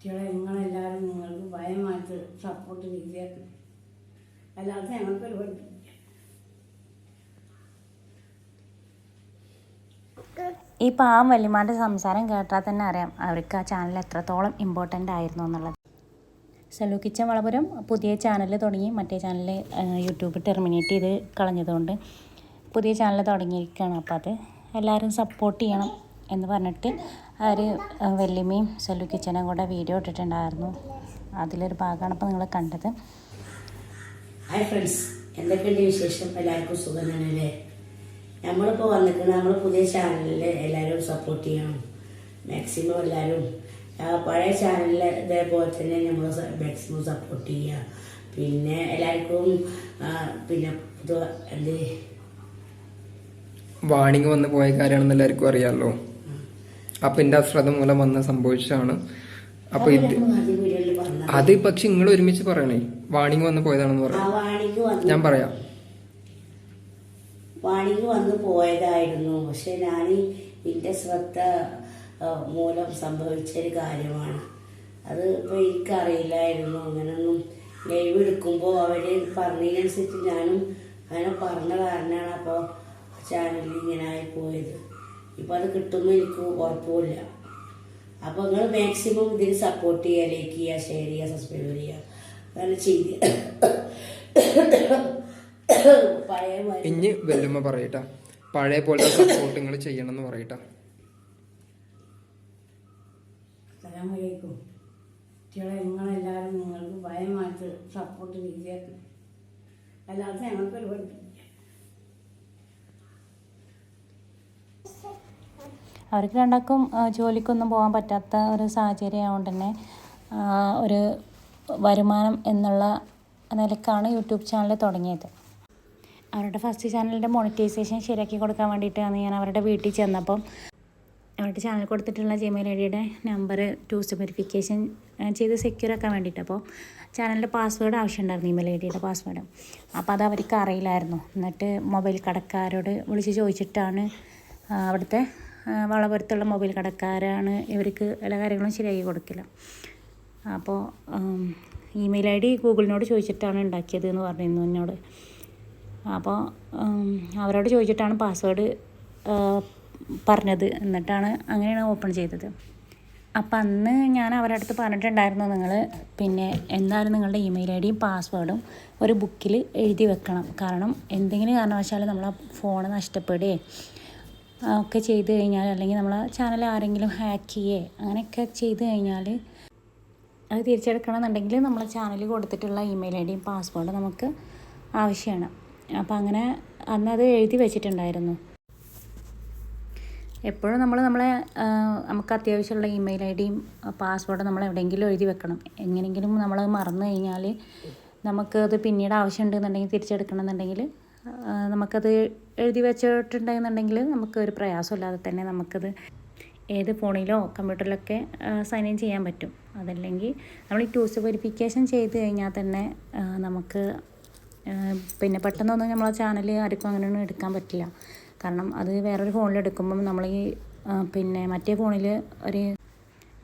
കുട്ടികളെ നിങ്ങളെല്ലാവരും നിങ്ങൾക്ക് ഭയമായിട്ട് സപ്പോർട്ട് ചെയ്തേക്കും അല്ലാതെ ഞങ്ങൾക്കൊരു പഠിപ്പില്ല ഈ പാവം വല്യമാരുടെ സംസാരം കേട്ടാൽ തന്നെ അറിയാം അവർക്ക് ആ ചാനൽ എത്രത്തോളം ഇമ്പോർട്ടന്റ് ആയിരുന്നു എന്നുള്ളത്. സെലു കിച്ചൻ വളപുരം പുതിയ ചാനൽ തുടങ്ങി മറ്റേ ചാനൽ യൂട്യൂബ് ടെർമിനേറ്റ് ചെയ്ത് കളഞ്ഞതുകൊണ്ട് പുതിയ ചാനൽ തുടങ്ങിയിരിക്കുകയാണ്. അപ്പോൾ അത് എല്ലാവരും സപ്പോർട്ട് ചെയ്യണം എന്ന് പറഞ്ഞിട്ട് അവർ വല്യമ്മയും സെല്ലു കിച്ചനും കൂടെ വീഡിയോ ഇട്ടിട്ടുണ്ടായിരുന്നു. അതിലൊരു ഭാഗമാണ് ഇപ്പോൾ നിങ്ങൾ കണ്ടത്. ഹായ് ഫ്രണ്ട്സ് എന്തൊക്കെയുണ്ട് വിശേഷം? എല്ലാവർക്കും സുഖം തന്നെയല്ലേ നമ്മളിപ്പോൾ വന്നിട്ടുണ്ട് നമ്മൾ പുതിയ ചാനലിൽ എല്ലാവരും സപ്പോർട്ട് ചെയ്യണം. മാക്സിമം എല്ലാവരും പഴയ ചാനലിൽ ഇതേപോലെ തന്നെ നമ്മൾ മാക്സിമം സപ്പോർട്ട് ചെയ്യുക. പിന്നെ എല്ലാവർക്കും പിന്നെ ഇത് എന്ത്? വാണിംഗ് വന്ന് പോയ കാര്യമാണെന്ന് എല്ലാവർക്കും അറിയാമല്ലോ അപ്പൊ എന്റെ അശ്രദ്ധ മൂലം വന്ന് സംഭവിച്ചതാണ്. അപ്പൊ ഇത് അത് പക്ഷെ നിങ്ങൾ ഒരുമിച്ച് പറയണേ. വാണിംഗ് വന്ന് പോയതാണെന്ന് പറയാം ഞാൻ പറയാം. വാണിംഗ് വന്ന് പോയതായിരുന്നു. പക്ഷെ ഞാൻ എന്റെ ശ്രദ്ധ മൂലം സംഭവിച്ച ഒരു കാര്യമാണ്. അത് ഇപ്പോൾ എനിക്കറിയില്ലായിരുന്നു. അങ്ങനൊന്നും ലൈവ് എടുക്കുമ്പോൾ അവർ പറഞ്ഞതിനനുസരിച്ച് ഞാനും അങ്ങനെ പറഞ്ഞ കാരണമാണ് അപ്പോൾ ചാനലിൽ ഇങ്ങനെ ആയി പോയത്. ഇപ്പം അത് കിട്ടുമെന്ന് എനിക്ക് ഉറപ്പുമില്ല. അപ്പോൾ നിങ്ങൾ മാക്സിമം ഇതിന് സപ്പോർട്ട് ചെയ്യുക ലൈക്ക് ചെയ്യുക ഷെയർ ചെയ്യുക സബ്സ്ക്രൈബ് ചെയ്യുക. അങ്ങനെ ചെയ്ത് ഇനി വെല്ലുമ്മ പറയട്ട. പഴയ പോലെ സപ്പോർട്ട് നിങ്ങൾ ചെയ്യണമെന്ന് എന്ന് പറയട്ടാ കുട്ടികളെ നിങ്ങളെല്ലാവരും നിങ്ങൾക്ക് ഭയമായിട്ട് സപ്പോർട്ട് ചെയ്തേക്കും അല്ലാതെ ഞങ്ങൾക്കൊരു അവർക്ക് രണ്ടാൾക്കും ജോലിക്കൊന്നും പോകാൻ പറ്റാത്ത ഒരു സാഹചര്യം ആയതുകൊണ്ട് തന്നെ ഒരു വരുമാനം എന്നുള്ള നിലക്കാണ് യൂട്യൂബ് ചാനൽ തുടങ്ങിയത്. അവരുടെ ഫസ്റ്റ് ചാനലിന്റെ മോണിറ്റൈസേഷൻ ശരിയാക്കി കൊടുക്കാൻ വേണ്ടിയിട്ടാണ് ഞാൻ അവരുടെ വീട്ടിൽ ചെന്നപ്പം അവരുടെ ചാനൽ കൊടുത്തിട്ടുള്ള ജിമെയിൽ ഐ ഡിയുടെ നമ്പർ ടൂസ് വെരിഫിക്കേഷൻ ചെയ്ത് സെക്യൂർ ആക്കാൻ വേണ്ടിയിട്ട്. അപ്പോൾ ചാനലിന്റെ പാസ്വേഡ് ആവശ്യമുണ്ടായിരുന്നു ഇമെയിൽ ഐ ഡിയുടെ പാസ്വേഡ് അപ്പോൾ അത് അവർക്ക് അറിയില്ലായിരുന്നു. എന്നിട്ട് മൊബൈൽ കടക്കാരോട് വിളിച്ച് ചോദിച്ചിട്ടാണ് അവിടുത്തെ വളപുരത്തുള്ള മൊബൈൽ കടക്കാരാണ്. ഇവർക്ക് എല്ലാ കാര്യങ്ങളും ശരിയാക്കി കൊടുക്കില്ല അപ്പോൾ ഇമെയിൽ ഐ ഡി ഗൂഗിളിനോട് ചോദിച്ചിട്ടാണ് ഉണ്ടാക്കിയത് എന്ന് പറഞ്ഞിരുന്നു എന്നോട്. അപ്പോൾ അവരോട് ചോദിച്ചിട്ടാണ് പാസ്വേഡ് പറഞ്ഞത്. എന്നിട്ടാണ് അങ്ങനെയാണ് ഓപ്പൺ ചെയ്തത്. അപ്പം അന്ന് ഞാൻ അവരുടെ അടുത്ത് പറഞ്ഞിട്ടുണ്ടായിരുന്നു നിങ്ങൾ പിന്നെ എന്തായാലും നിങ്ങളുടെ ഇമെയിൽ ഐ ഡിയും പാസ്വേഡും ഒരു ബുക്കിൽ എഴുതി വെക്കണം. കാരണം എന്തെങ്കിലും കാരണവശാൽ നമ്മളെ ഫോൺ നഷ്ടപ്പെടുകയോ ഒക്കെ ചെയ്ത് കഴിഞ്ഞാൽ അല്ലെങ്കിൽ നമ്മളെ ചാനൽ ആരെങ്കിലും ഹാക്ക് ചെയ്യേ അങ്ങനെയൊക്കെ ചെയ്ത് കഴിഞ്ഞാൽ അത് തിരിച്ചെടുക്കണമെന്നുണ്ടെങ്കിൽ നമ്മളെ ചാനൽ കൊടുത്തിട്ടുള്ള ഇമെയിൽ ഐ ഡിയും പാസ്വേഡും നമുക്ക് ആവശ്യമാണ്. അപ്പോൾ അങ്ങനെ അന്ന് അത് എഴുതി വെച്ചിട്ടുണ്ടായിരുന്നു. എപ്പോഴും നമ്മൾ നമ്മളെ നമുക്ക് അത്യാവശ്യമുള്ള ഇമെയിൽ ഐ ഡിയും പാസ്വേഡും നമ്മൾ എവിടെയെങ്കിലും എഴുതി വെക്കണം. എങ്ങനെയെങ്കിലും നമ്മൾ മറന്നു കഴിഞ്ഞാൽ നമുക്ക് അത് പിന്നീട് ആവശ്യമുണ്ടെന്നുണ്ടെങ്കിൽ തിരിച്ചെടുക്കണം എന്നുണ്ടെങ്കിൽ നമുക്കത് എഴുതി വെച്ചിട്ടുണ്ടെന്നുണ്ടെങ്കിൽ നമുക്ക് ഒരു പ്രയാസമില്ലാതെ തന്നെ നമുക്കത് ഏത് ഫോണിലോ കമ്പ്യൂട്ടറിലൊക്കെ സൈൻ ഇൻ ചെയ്യാൻ പറ്റും. അതല്ലെങ്കിൽ നമ്മൾ ഈ ടൂസ് വെരിഫിക്കേഷൻ ചെയ്ത് കഴിഞ്ഞാൽ തന്നെ നമുക്ക് പിന്നെ പെട്ടെന്നൊന്നും നമ്മളെ ചാനൽ ആർക്കും അങ്ങനെയൊന്നും എടുക്കാൻ പറ്റില്ല. കാരണം അത് വേറൊരു ഫോണിൽ എടുക്കുമ്പം നമ്മൾ ഈ പിന്നെ മറ്റേ ഫോണിൽ ഒരു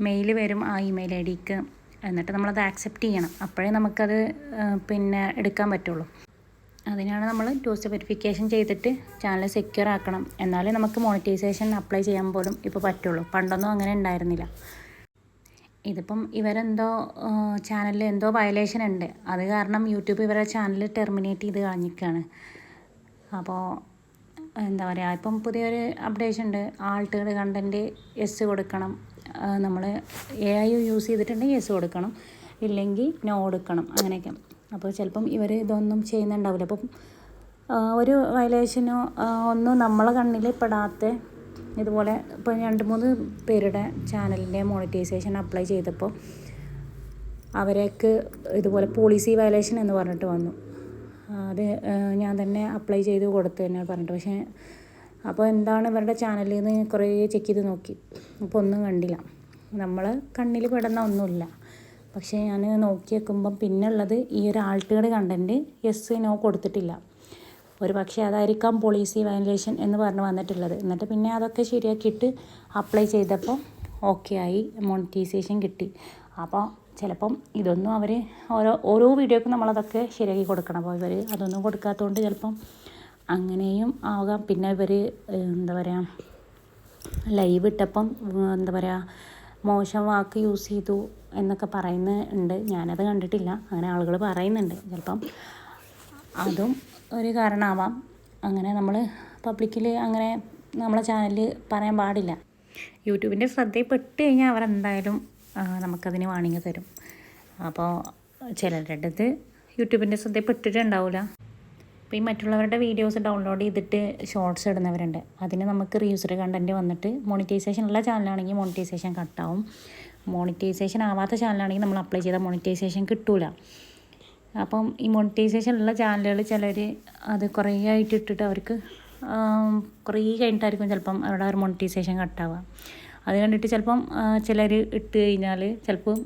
മെയിൽ വരും ആ ഇമെയിൽ ഐ ഡിക്ക് എന്നിട്ട് നമ്മളത് ആക്സെപ്റ്റ് ചെയ്യണം. അപ്പോഴേ നമുക്കത് പിന്നെ എടുക്കാൻ പറ്റുള്ളൂ. അതിനാണ് നമ്മൾ ടൂസ്റ്റ് വെരിഫിക്കേഷൻ ചെയ്തിട്ട് ചാനൽ സെക്യൂർ ആക്കണം. എന്നാലേ നമുക്ക് മോണിറ്റൈസേഷൻ അപ്ലൈ ചെയ്യാൻ പോലും ഇപ്പോൾ പറ്റുള്ളൂ. പണ്ടൊന്നും അങ്ങനെ ഉണ്ടായിരുന്നില്ല. ഇതിപ്പം ഇവരെന്തോ ചാനലിൽ എന്തോ വയലേഷൻ ഉണ്ട്. അത് കാരണം യൂട്യൂബ് ഇവരുടെ ചാനൽ ടെർമിനേറ്റ് ചെയ്ത് കളഞ്ഞിരിക്കുകയാണ് അപ്പോൾ എന്താ പറയുക ഇപ്പം പുതിയൊരു അപ്ഡേഷൻ ഉണ്ട്. ആൾട്ടുകൾ കണ്ടന്റ് എസ് കൊടുക്കണം. നമ്മൾ എ ഐ യൂസ് ചെയ്തിട്ടുണ്ടെങ്കിൽ എസ് കൊടുക്കണം. ഇല്ലെങ്കിൽ നോ കൊടുക്കണം. അങ്ങനെയൊക്കെ. അപ്പോൾ ചിലപ്പം ഇവർ ഇതൊന്നും ചെയ്യുന്നുണ്ടാവില്ല. അപ്പം ഒരു വയലേഷനോ ഒന്നും നമ്മളെ കണ്ണിൽ പെടാത്ത ഇതുപോലെ ഇപ്പോൾ രണ്ട് മൂന്ന് പേരുടെ ചാനലിന്റെ മോണിറ്റൈസേഷൻ അപ്ലൈ ചെയ്തപ്പോൾ അവരേക്ക് ഇതുപോലെ പോളിസി വയലേഷൻ എന്ന് പറഞ്ഞിട്ട് വന്നു. അത് ഞാൻ തന്നെ അപ്ലൈ ചെയ്ത് കൊടുത്തു തന്നെ പറഞ്ഞിട്ട്. പക്ഷേ അപ്പോൾ എന്താണ് ഇവരുടെ ചാനലിൽ നിന്ന് കുറേ ചെക്ക് ചെയ്ത് നോക്കി. അപ്പോൾ ഒന്നും കണ്ടില്ല. നമ്മൾ കണ്ണിൽ പെടുന്ന ഒന്നുമില്ല. പക്ഷേ ഞാൻ നോക്കി വെക്കുമ്പം പിന്നെ ഉള്ളത് ഈ ഒരു ആൾട്ടേഡ് കണ്ടന്റ് യെസ് നോ കൊടുത്തിട്ടില്ല. ഒരു പക്ഷേ അതായിരിക്കാം പോളിസി വയലേഷൻ എന്ന് പറഞ്ഞ് വന്നിട്ടുള്ളത്. എന്നിട്ട് പിന്നെ അതൊക്കെ ശരിയാക്കിയിട്ട് അപ്ലൈ ചെയ്തപ്പോൾ ഓക്കെ ആയി മോണിറ്റൈസേഷൻ കിട്ടി. അപ്പോൾ ചിലപ്പം ഇതൊന്നും അവർ ഓരോ ഓരോ വീഡിയോക്കും നമ്മളതൊക്കെ ശരിയാക്കി കൊടുക്കണം. അപ്പോൾ ഇവർ അതൊന്നും കൊടുക്കാത്തതുകൊണ്ട് ചിലപ്പം അങ്ങനെയും ആകാം പിന്നെ ഇവർ എന്താ പറയുക ലൈവ് ഇട്ടപ്പം എന്താ പറയുക മോശം വാക്ക് യൂസ് ചെയ്തു. എന്നൊക്കെ പറയുന്നുണ്ട്. ഞാനത് കണ്ടിട്ടില്ല. അങ്ങനെ ആളുകൾ പറയുന്നുണ്ട്. ചിലപ്പം അതും ഒരു കാരണമാവാം. അങ്ങനെ നമ്മൾ പബ്ലിക്കിൽ അങ്ങനെ നമ്മളെ ചാനലിൽ പറയാൻ പാടില്ല. യൂട്യൂബിന്റെ ശ്രദ്ധയിൽപ്പെട്ട് കഴിഞ്ഞാൽ അവരെന്തായാലും നമുക്കതിന് വാണിങ്ങി തരും. അപ്പോൾ ചിലരുടെ അടുത്ത് യൂട്യൂബിന്റെ ശ്രദ്ധയിൽപ്പെട്ടിട്ടുണ്ടാവില്ല അപ്പോൾ ഈ മറ്റുള്ളവരുടെ വീഡിയോസ് ഡൗൺലോഡ് ചെയ്തിട്ട് ഷോർട്സ് ഇടുന്നവരുണ്ട്. അതിന് നമുക്ക് റീയൂസർ കണ്ടന്റ് വന്നിട്ട് മോണിറ്റൈസേഷൻ ഉള്ള ചാനലാണെങ്കിൽ മോണിറ്റൈസേഷൻ കട്ടാവും മോണിറ്റൈസേഷൻ ആവാത്ത ചാനലാണെങ്കിൽ നമ്മൾ അപ്ലൈ ചെയ്താൽ മോണിറ്റൈസേഷൻ കിട്ടൂല. അപ്പം ഈ മോണിറ്റൈസേഷൻ ഉള്ള ചാനലുകൾ ചിലർ അത് കുറേ ആയിട്ട് ഇട്ടിട്ട് അവർക്ക് കുറേ കഴിഞ്ഞിട്ടായിരിക്കും ചിലപ്പം അവിടെ ഒരു മോണിറ്റൈസേഷൻ കട്ടാവുക അത് കണ്ടിട്ട് ചിലപ്പം ചിലർ ഇട്ട് കഴിഞ്ഞാൽ ചിലപ്പം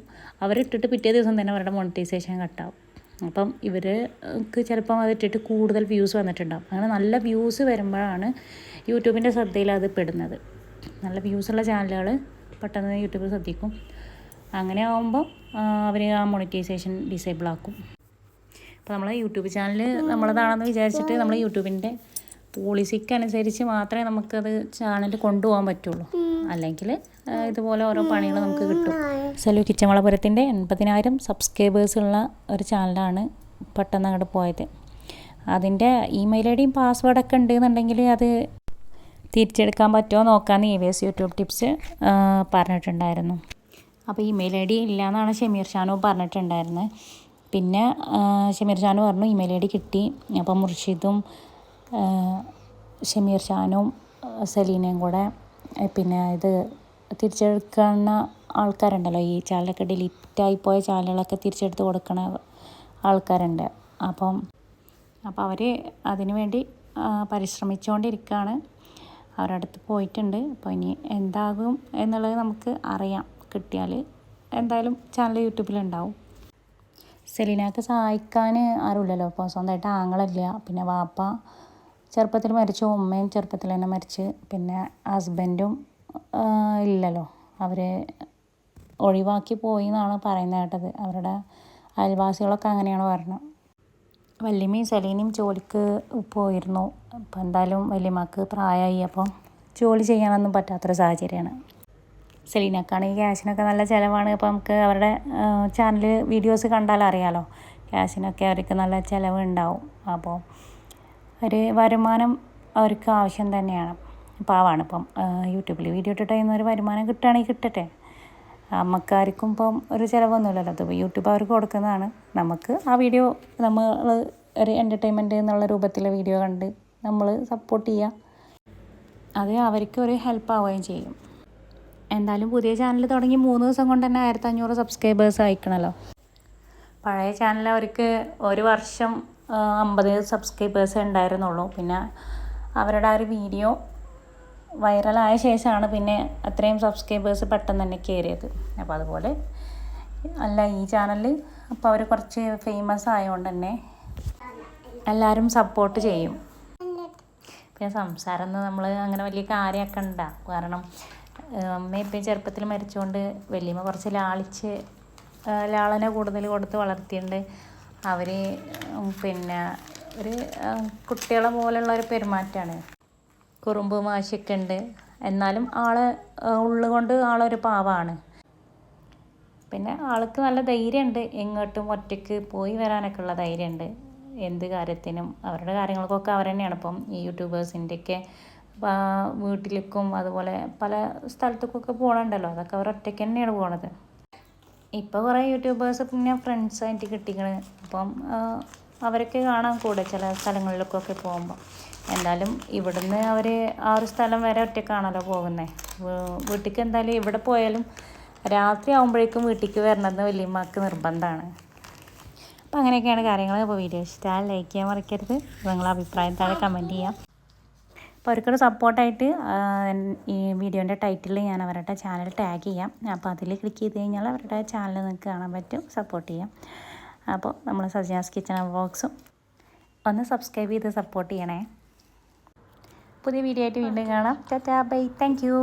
അവരിട്ടിട്ട് പിറ്റേ ദിവസം തന്നെ അവരുടെ മോണിറ്റൈസേഷൻ കട്ടാവും അപ്പം ഇവർക്ക് ചിലപ്പം അത് ഇട്ടിട്ട് കൂടുതൽ വ്യൂസ് വന്നിട്ടുണ്ടാവും. അങ്ങനെ നല്ല വ്യൂസ് വരുമ്പോഴാണ് യൂട്യൂബിന്റെ ശ്രദ്ധയിൽ അത് പെടുന്നത്. നല്ല വ്യൂസുള്ള ചാനലുകൾ പെട്ടെന്ന് യൂട്യൂബ് ശ്രദ്ധിക്കും. അങ്ങനെ ആകുമ്പോൾ അവർ ആ മോണിറ്റൈസേഷൻ ഡിസേബിൾ ആക്കും. അപ്പോൾ നമ്മൾ യൂട്യൂബ് ചാനൽ നമ്മളതാണെന്ന് വിചാരിച്ചിട്ട് നമ്മൾ യൂട്യൂബിന്റെ പോളിസിക്ക് അനുസരിച്ച് മാത്രമേ നമുക്കത് ചാനൽ കൊണ്ടുപോകാൻ പറ്റുള്ളൂ. അല്ലെങ്കിൽ ഇതുപോലെ ഓരോ പണികൾ നമുക്ക് കിട്ടും. സലു കിച്ചമളപുരത്തിന്റെ എൺപതിനായിരം സബ്സ്ക്രൈബേഴ്സ് ഉള്ള ഒരു ചാനലാണ് പെട്ടെന്ന് അങ്ങോട്ട് പോയത്. അതിന്റെ ഇമെയിൽ ഐ ഡിയും പാസ്വേഡൊക്കെ ഉണ്ടെന്നുണ്ടെങ്കിൽ അത് തിരിച്ചെടുക്കാൻ പറ്റുമോ നോക്കാമെന്ന് E V S YouTube tips പറഞ്ഞിട്ടുണ്ടായിരുന്നു. അപ്പോൾ ഇമെയിൽ ഐ ഡി ഇല്ല എന്നാണ് ഷമീർ ഷാനു പറഞ്ഞിട്ടുണ്ടായിരുന്നത് പിന്നെ ഷമീർ ഷാനു പറഞ്ഞു ഇമെയിൽ ഐ ഡി കിട്ടി. അപ്പോൾ മുർഷിദും ഷമീർ ഷാനും സലീനയും കൂടെ പിന്നെ ഇത് തിരിച്ചെടുക്കുന്ന ആൾക്കാരുണ്ടല്ലോ. ഈ ചാനലൊക്കെ ഡിലീറ്റായി പോയ ചാനലുകളൊക്കെ തിരിച്ചെടുത്ത് കൊടുക്കണ ആൾക്കാരുണ്ട്. അപ്പം അപ്പോൾ അവർ അതിനുവേണ്ടി പരിശ്രമിച്ചുകൊണ്ടിരിക്കുകയാണ് അവരുടെ അടുത്ത് പോയിട്ടുണ്ട്. അപ്പോൾ ഇനി എന്താകും എന്നുള്ളത് നമുക്ക് അറിയാം. കിട്ടിയാൽ എന്തായാലും ചാനൽ യൂട്യൂബിലുണ്ടാവും. സെലീനക്ക് സഹായിക്കാൻ ആരുമില്ലല്ലോ. അപ്പോൾ സ്വന്തമായിട്ട് ആങ്ങളില്ല പിന്നെ വാപ്പ ചെറുപ്പത്തിൽ മരിച്ചു ഉമ്മയും ചെറുപ്പത്തിൽ തന്നെ മരിച്ച് പിന്നെ ഹസ്ബൻഡും ഇല്ലല്ലോ. അവർ ഒഴിവാക്കി പോയി എന്നാണ് പറയുന്നത് കേട്ടത്. അവരുടെ അയൽവാസികളൊക്കെ അങ്ങനെയാണ് പറഞ്ഞത്. വല്യമ്മയും സലീനയും ജോലിക്ക് പോയിരുന്നു. അപ്പോൾ എന്തായാലും വല്യമ്മക്ക് പ്രായമായി അപ്പോൾ ജോലി ചെയ്യാനൊന്നും പറ്റാത്തൊരു സാഹചര്യമാണ്. സെലീനക്കാണെങ്കിൽ ക്യാഷിനൊക്കെ നല്ല ചിലവാണ്. അപ്പോൾ നമുക്ക് അവരുടെ ചാനൽ വീഡിയോസ് കണ്ടാൽ അറിയാലോ. ക്യാഷിനൊക്കെ അവർക്ക് നല്ല ചിലവ് ഉണ്ടാവും. അപ്പോൾ ഒരു വരുമാനം അവർക്ക് ആവശ്യം തന്നെയാണ്. പാവാണ് ഇപ്പം. യൂട്യൂബിൽ വീഡിയോ ഇട്ടിട്ട് ഒരു വരുമാനം കിട്ടുകയാണെങ്കിൽ കിട്ടട്ടെ? അമ്മക്കാർക്കും ഇപ്പം ഒരു ചിലവൊന്നുമില്ലല്ലോ. അത് യൂട്യൂബ് അവർക്ക് കൊടുക്കുന്നതാണ്. നമുക്ക് ആ വീഡിയോ നമ്മൾ ഒരു എന്റർടൈൻമെന്റ് എന്നുള്ള രൂപത്തിലെ വീഡിയോ കണ്ട് നമ്മൾ സപ്പോർട്ട് ചെയ്യുക അത് അവർക്ക് ഒരു ഹെൽപ്പ് ആവുകയും ചെയ്യും. എന്തായാലും പുതിയ ചാനൽ തുടങ്ങി മൂന്ന് ദിവസം കൊണ്ട് തന്നെ ആയിരത്തി അഞ്ഞൂറ് സബ്സ്ക്രൈബേഴ്സ് അയക്കണമല്ലോ പഴയ ചാനൽ അവർക്ക് ഒരു വർഷം അമ്പത് സബ്സ്ക്രൈബേഴ്സ് ഉണ്ടായിരുന്നുള്ളൂ. പിന്നെ അവരുടെ ആ ഒരു വീഡിയോ വൈറലായ ശേഷമാണ് പിന്നെ അത്രയും സബ്സ്ക്രൈബേഴ്സ് പെട്ടെന്ന് തന്നെ കയറിയത് അപ്പോൾ അതുപോലെ അല്ല ഈ ചാനലിൽ അപ്പോൾ അവർ കുറച്ച് ഫേമസ് ആയതുകൊണ്ട് തന്നെ എല്ലാവരും സപ്പോർട്ട് ചെയ്യും. പിന്നെ സംസാരം എന്ന് നമ്മൾ അങ്ങനെ വലിയ കാര്യമാക്കണ്ട കാരണം അമ്മ ഇപ്പം ചെറുപ്പത്തിൽ മരിച്ചുകൊണ്ട് വലിയമ്മ കുറച്ച് ലാളിച്ച് ലാളനെ കൂടുതൽ കൊടുത്ത് വളർത്തിയിട്ടുണ്ട് അവർ പിന്നെ ഒരു കുട്ടികളെ പോലുള്ള ഒരു പെരുമാറ്റമാണ്. കുറുമ്പ് വാശിയൊക്കെ ഉണ്ട് എന്നാലും ആൾ ഉള്ളുകൊണ്ട് ആളൊരു പാവാണ്. പിന്നെ ആൾക്ക് നല്ല ധൈര്യമുണ്ട് എങ്ങോട്ടും ഒറ്റയ്ക്ക് പോയി വരാനൊക്കെ ഉള്ള ധൈര്യമുണ്ട് എന്ത് കാര്യത്തിനും അവരുടെ കാര്യങ്ങൾക്കൊക്കെ അവർ തന്നെയാണ് ഇപ്പം ഈ യൂട്യൂബേഴ്സിന്റെയൊക്കെ വീട്ടിലേക്കും അതുപോലെ പല സ്ഥലത്തേക്കൊക്കെ പോകണുണ്ടല്ലോ അതൊക്കെ അവർ ഒറ്റയ്ക്ക് തന്നെയാണ് പോണത്. ഇപ്പോൾ കുറേ യൂട്യൂബേഴ്സ് പിന്നെ ഫ്രണ്ട്സായിട്ട് കിട്ടിക്കണ്. അപ്പം അവരൊക്കെ കാണാൻ കൂടെ ചില സ്ഥലങ്ങളിലേക്കൊക്കെ പോകുമ്പോൾ എന്തായാലും ഇവിടുന്ന് അവർ ആ ഒരു സ്ഥലം വരെ ഒറ്റക്കാണല്ലോ പോകുന്നത് വീട്ടിലേക്ക് എന്തായാലും ഇവിടെ പോയാലും രാത്രി ആകുമ്പോഴേക്കും വീട്ടിലേക്ക് വരണമെന്ന് വലിയമ്മക്ക് നിർബന്ധമാണ് അപ്പോൾ അങ്ങനെയൊക്കെയാണ് കാര്യങ്ങൾ അപ്പോൾ വീഡിയോ ഇഷ്ടമായാൽ ലൈക്ക് ചെയ്യാൻ മറക്കരുത്. നിങ്ങളെ അഭിപ്രായം താഴെ കമന്റ് ചെയ്യാം. അപ്പോൾ അവർക്കൊരു സപ്പോർട്ടായിട്ട് ഈ വീഡിയോന്റെ ടൈറ്റിൽ ഞാൻ അവരുടെ ചാനൽ ടാഗ് ചെയ്യാം. അപ്പോൾ അതിൽ ക്ലിക്ക് ചെയ്ത് കഴിഞ്ഞാൽ അവരുടെ ചാനൽ നിങ്ങൾക്ക് കാണാൻ പറ്റും. സപ്പോർട്ട് ചെയ്യാം. അപ്പോൾ നമ്മൾ സജാസ് കിച്ചൺ ബോക്സും ഒന്ന് സബ്സ്ക്രൈബ് ചെയ്ത് സപ്പോർട്ട് ചെയ്യണേ. പുതിയ വീഡിയോ ആയിട്ട് വീണ്ടും കാണാം. Tata bye thank you